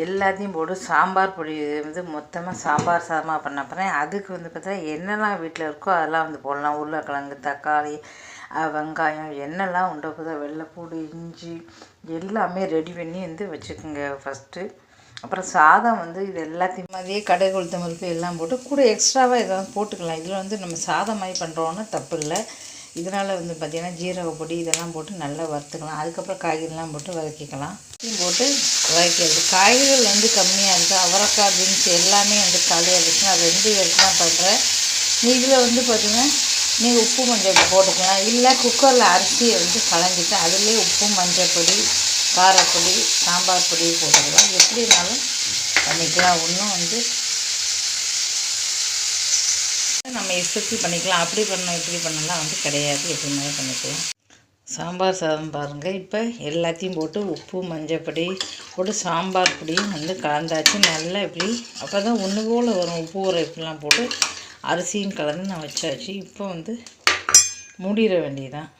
எல்லாத்தையும் போட்டு சாம்பார் பொடி வந்து மொத்தமாக சாம்பார் சாதமாக பண்ண போகிறேன் அதுக்கு வந்து பார்த்தீங்கன்னா என்னெல்லாம் வீட்டில் இருக்கோ அதெல்லாம் வந்து போடலாம். உருளைக்கிழங்கு தக்காளி வெங்காயம் என்னெல்லாம் உண்டோ பார்த்தா வெள்ளைப்பூடு இஞ்சி எல்லாமே ரெடி பண்ணி வந்து வச்சுக்கோங்க ஃபஸ்ட்டு அப்புறம் சாதம் வந்து இது எல்லாத்தையும் மாதிரியே கடை கொளுத்த பருப்பு எல்லாம் போட்டு கூட எக்ஸ்ட்ராவாக எதாவது போட்டுக்கலாம். இதில் வந்து நம்ம சாதம் மாதிரி பண்ணுறோன்னு தப்பு இல்லை. இதனால் வந்து பார்த்திங்கன்னா ஜீரக பொடி இதெல்லாம் போட்டு நல்லா வறுத்துக்கலாம். அதுக்கப்புறம் காய்கறிலாம் போட்டு வதக்கிக்கலாம். இதையும் போட்டு வதக்கிறது. காய்கறிகள் வந்து கம்மியாக இருக்குது அவரைக்காய் பீன்ஸ் எல்லாமே வந்து காலியாக இருந்துச்சுன்னா ரெண்டு பேருக்கு தான் பண்ணுறேன் இதில் வந்து பார்த்திங்கன்னா நீ உப்பு மஞ்சள் போட்டுக்கலாம். இல்லை குக்கரில் அரிசியை வந்து கலந்துட்டு அதுலேயே உப்பு மஞ்சள் பொடி காரப்பொடி சாம்பார் பொடி போட்டுக்கலாம். எப்படினாலும் பண்ணிக்கலாம். ஒன்றும் வந்து நம்ம இஷ்டத்துக்கு பண்ணிக்கலாம். அப்படி பண்ணணும் இப்படி பண்ணலாம் வந்து கிடையாது. எப்படினாலும் பண்ணிக்கலாம். சாம்பார் சாதம் பாருங்கள் இப்போ எல்லாத்தையும் போட்டு உப்பு மஞ்சப்பொடி போட்டு சாம்பார் பொடியும் வந்து கலந்தாச்சு. நல்லா இப்படி அப்போ தான் ஒன்று போல் வரும். உப்பு ஊற இப்படிலாம் போட்டு அரிசியும் கலந்து நான் வச்சாச்சு. இப்போ வந்து மூடிட வேண்டியதான்